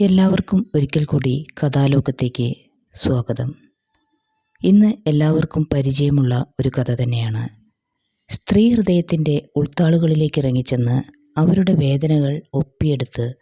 എല്ലാവർക്കും ഒരിക്കൽ കൂടി കഥാലോകത്തേക്ക് സ്വാഗതം. ഇന്ന് എല്ലാവർക്കും പരിചയമുള്ള ഒരു കഥ തന്നെയാണ്. സ്ത്രീ ഹൃദയത്തിന്റെ ഉൾത്താളുകളിലേക്ക് ഇറങ്ങിച്ചെന്ന് അവരുടെ വേദനകൾ ഒപ്പിയെടുത്ത്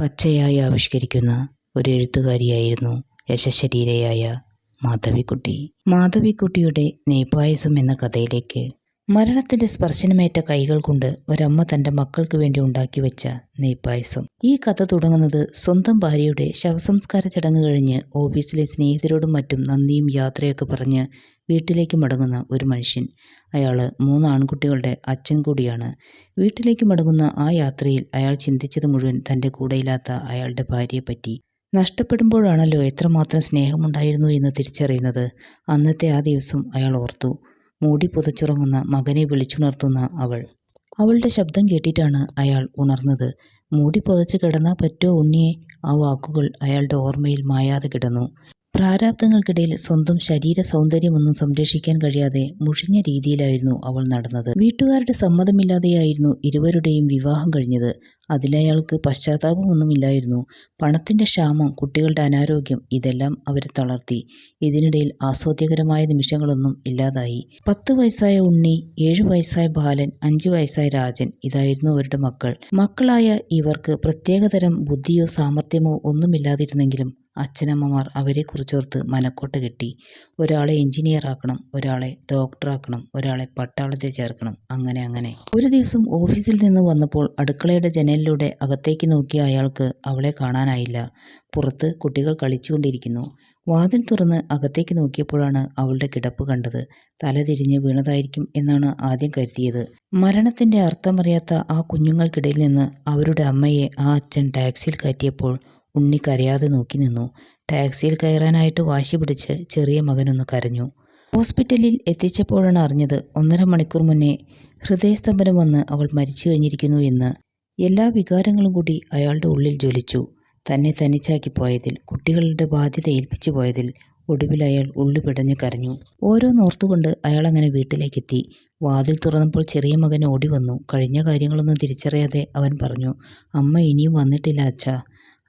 പച്ചയായി ആവിഷ്കരിക്കുന്ന ഒരു എഴുത്തുകാരിയായിരുന്നു യശശരീരയായ മാധവിക്കുട്ടി. മാധവിക്കുട്ടിയുടെ നെയ്പായസം എന്ന കഥയിലേക്ക് മരണത്തിന്റെ സ്പർശനമേറ്റ കൈകൾ കൊണ്ട് ഒരമ്മ തന്റെ മക്കൾക്ക് വേണ്ടി ഉണ്ടാക്കി വെച്ച നെയ്പായസം. ഈ കഥ തുടങ്ങുന്നത് സ്വന്തം ഭാര്യയുടെ ശവസംസ്കാര ചടങ്ങ് കഴിഞ്ഞ് ഓഫീസിലെ സ്നേഹിതരോടും മറ്റും നന്ദിയും യാത്രയൊക്കെ പറഞ്ഞ് വീട്ടിലേക്ക് മടങ്ങുന്ന ഒരു മനുഷ്യൻ. അയാൾ മൂന്ന് ആൺകുട്ടികളുടെ അച്ഛൻ കൂടിയാണ്. വീട്ടിലേക്ക് മടങ്ങുന്ന ആ യാത്രയിൽ അയാൾ ചിന്തിച്ചത് മുഴുവൻ തന്റെ കൂടെയില്ലാത്ത അയാളുടെ ഭാര്യയെപ്പറ്റി നഷ്ടപ്പെടുമ്പോഴാണല്ലോ എത്രമാത്രം സ്നേഹമുണ്ടായിരുന്നു എന്ന് തിരിച്ചറിയുന്നത്. അന്നത്തെ ആ ദിവസം അയാൾ ഓർത്തു. മൂടി പുതച്ചുറങ്ങുന്ന മകനെ വിളിച്ചുണർത്തുന്ന അവൾ. അവളുടെ ശബ്ദം കേട്ടിട്ടാണ് അയാൾ ഉണർന്നത്. മൂടി പുതച്ച് കിടന്ന പറ്റോ ഉണ്ണിയെ? ആ വാക്കുകൾ അയാളുടെ ഓർമ്മയിൽ മായാതെ കിടന്നു. പ്രാരാബ്ദങ്ങൾക്കിടയിൽ സ്വന്തം ശരീര സൗന്ദര്യമൊന്നും സംരക്ഷിക്കാൻ കഴിയാതെ മുഷിഞ്ഞ രീതിയിലായിരുന്നു അവൾ നടന്നത്. വീട്ടുകാരുടെ സമ്മതമില്ലാതെയായിരുന്നു ഇരുവരുടെയും വിവാഹം കഴിഞ്ഞത്. അതിലയാൾക്ക് പശ്ചാത്താപമൊന്നുമില്ലായിരുന്നു. പണത്തിന്റെ ക്ഷാമം കുട്ടികളുടെ അനാരോഗ്യം ഇതെല്ലാം അവരെ തളർത്തി. ഇതിനിടയിൽ ആസ്വാദ്യകരമായ നിമിഷങ്ങളൊന്നും ഇല്ലാതായി. പത്ത് വയസ്സായ ഉണ്ണി ഏഴു വയസ്സായ ബാലൻ അഞ്ചു വയസ്സായ രാജൻ ഇതായിരുന്നു അവരുടെ മക്കൾ. മക്കളായ ഇവർക്ക് പ്രത്യേകതരം ബുദ്ധിയോ സാമർഥ്യമോ ഒന്നുമില്ലാതിരുന്നെങ്കിലും അച്ഛനമ്മമാർ അവരെക്കുറിച്ചോർത്ത് മനക്കോട്ട കെട്ടി. ഒരാളെ എഞ്ചിനീയർ ആക്കണം ഒരാളെ ഡോക്ടറാക്കണം ഒരാളെ പട്ടാളത്തെ ചേർക്കണം അങ്ങനെ അങ്ങനെ. ഒരു ദിവസം ഓഫീസിൽ നിന്ന് വന്നപ്പോൾ അടുക്കളയുടെ ജനലിലൂടെ അകത്തേക്ക് നോക്കിയ അയാൾക്ക് അവളെ കാണാനായില്ല. പുറത്ത് കുട്ടികൾ കളിച്ചുകൊണ്ടിരിക്കുന്നു. വാതിൽ തുറന്ന് അകത്തേക്ക് നോക്കിയപ്പോഴാണ് അവളുടെ കിടപ്പ് കണ്ടത്. തലതിരിഞ്ഞ് വീണതായിരിക്കും എന്നാണ് ആദ്യം കരുതിയത്. മരണത്തിന്റെ അർത്ഥമറിയാത്ത ആ കുഞ്ഞുങ്ങൾക്കിടയിൽ നിന്ന് അവരുടെ അമ്മയെ ആ അച്ഛൻ ടാക്സിയിൽ കയറ്റിയപ്പോൾ ഉണ്ണി കരയാതെ നോക്കി നിന്നു. ടാക്സിയിൽ കയറാനായിട്ട് വാശി പിടിച്ച് ചെറിയ മകനൊന്ന് കരഞ്ഞു. ഹോസ്പിറ്റലിൽ എത്തിച്ചപ്പോഴാണ് അറിഞ്ഞത് ഒന്നര മണിക്കൂർ മുന്നേ ഹൃദയസ്തംഭനം വന്ന് അവൾ മരിച്ചു കഴിഞ്ഞിരിക്കുന്നു എന്ന്. എല്ലാ വികാരങ്ങളും കൂടി അയാളുടെ ഉള്ളിൽ ജ്വലിച്ചു. തന്നെ തനിച്ചാക്കി പോയതിൽ കുട്ടികളുടെ ബാധ്യത ഏൽപ്പിച്ചു പോയതിൽ ഒടുവിൽ അയാൾ ഉള്ളു പിടഞ്ഞു കരഞ്ഞു. ഓരോന്നോർത്തുകൊണ്ട് അയാൾ അങ്ങനെ വീട്ടിലേക്കെത്തി. വാതിൽ തുറന്നപ്പോൾ ചെറിയ മകൻ ഓടി വന്നു. കഴിഞ്ഞ കാര്യങ്ങളൊന്നും തിരിച്ചറിയാതെ അവൻ പറഞ്ഞു അമ്മ ഇനിയും വന്നിട്ടില്ല അച്ഛാ.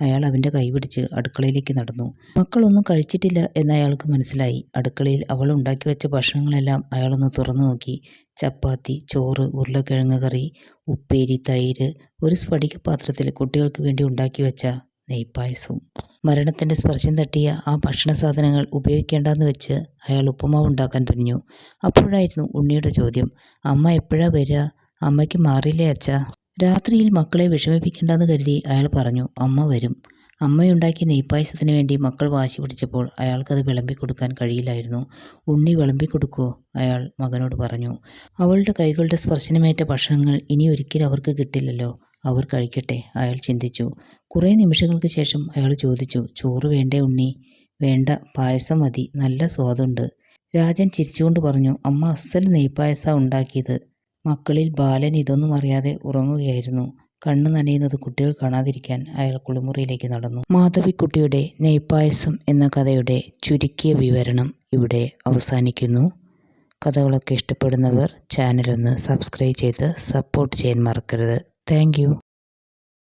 അയാൾ അവന്റെ കൈപിടിച്ച് അടുക്കളയിലേക്ക് നടന്നു. മക്കളൊന്നും കഴിച്ചിട്ടില്ല എന്ന് അയാൾക്ക് മനസ്സിലായി. അടുക്കളയിൽ അവൾ ഉണ്ടാക്കി വെച്ച ഭക്ഷണങ്ങളെല്ലാം അയാളൊന്ന് തുറന്നു നോക്കി. ചപ്പാത്തി ചോറ് ഉരുളക്കിഴങ്ങ് കറി ഉപ്പേരി തൈര് ഒരു സ്ഫടിക പാത്രത്തിൽ കുട്ടികൾക്ക് വേണ്ടി ഉണ്ടാക്കി വെച്ച നെയ്പ്പായസവും മരണത്തിന്റെ സ്പർശം തട്ടിയ ആ ഭക്ഷണ സാധനങ്ങൾ ഉപയോഗിക്കേണ്ടെന്ന് വെച്ച് അയാൾ ഉപ്പുമാവ് ഉണ്ടാക്കാൻ തുനിഞ്ഞു. അപ്പോഴായിരുന്നു ഉണ്ണിയുടെ ചോദ്യം അമ്മ എപ്പോഴാ വരിക അമ്മയ്ക്ക് മാറിയില്ലേ അച്ഛാ? രാത്രിയിൽ മക്കളെ വിഷമിപ്പിക്കേണ്ടെന്ന് കരുതി അയാൾ പറഞ്ഞു അമ്മ വരും. അമ്മയുണ്ടാക്കിയ നെയ്പ്പായസത്തിന് വേണ്ടി മക്കൾ വാശി പിടിച്ചപ്പോൾ അയാൾക്കത് വിളമ്പി കൊടുക്കാൻ കഴിയില്ലായിരുന്നു. ഉണ്ണി വിളമ്പി കൊടുക്കുമോ അയാൾ മകനോട് പറഞ്ഞു അവളുടെ കൈകളുടെ സ്പർശനമേറ്റ ഭക്ഷണങ്ങൾ ഇനി ഒരിക്കലും അവർക്ക് കിട്ടില്ലല്ലോ. അവർ കഴിക്കട്ടെ അയാൾ ചിന്തിച്ചു. കുറേ നിമിഷങ്ങൾക്ക് ശേഷം അയാൾ ചോദിച്ചു ചോറ് വേണ്ടേ ഉണ്ണി? വേണ്ട പായസം മതി. നല്ല സ്വാദുണ്ട്. രാജൻ ചിരിച്ചുകൊണ്ട് പറഞ്ഞു അമ്മ അസൽ നെയ്പ്പായസ ഉണ്ടാക്കിയത്. മക്കളിൽ ബാലൻ ഇതൊന്നും അറിയാതെ ഉറങ്ങുകയായിരുന്നു. കണ്ണു നനയുന്നത് കുട്ടികൾ കാണാതിരിക്കാൻ അയാൾ കുളിമുറിയിലേക്ക് നടന്നു. മാധവിക്കുട്ടിയുടെ നെയ്പായസം എന്ന കഥയുടെ ചുരുക്കിയ വിവരണം ഇവിടെ അവസാനിക്കുന്നു. കഥകളൊക്കെ ഇഷ്ടപ്പെടുന്നവർ ചാനലൊന്ന് സബ്സ്ക്രൈബ് ചെയ്ത് സപ്പോർട്ട് ചെയ്യാൻ മറക്കരുത്. താങ്ക്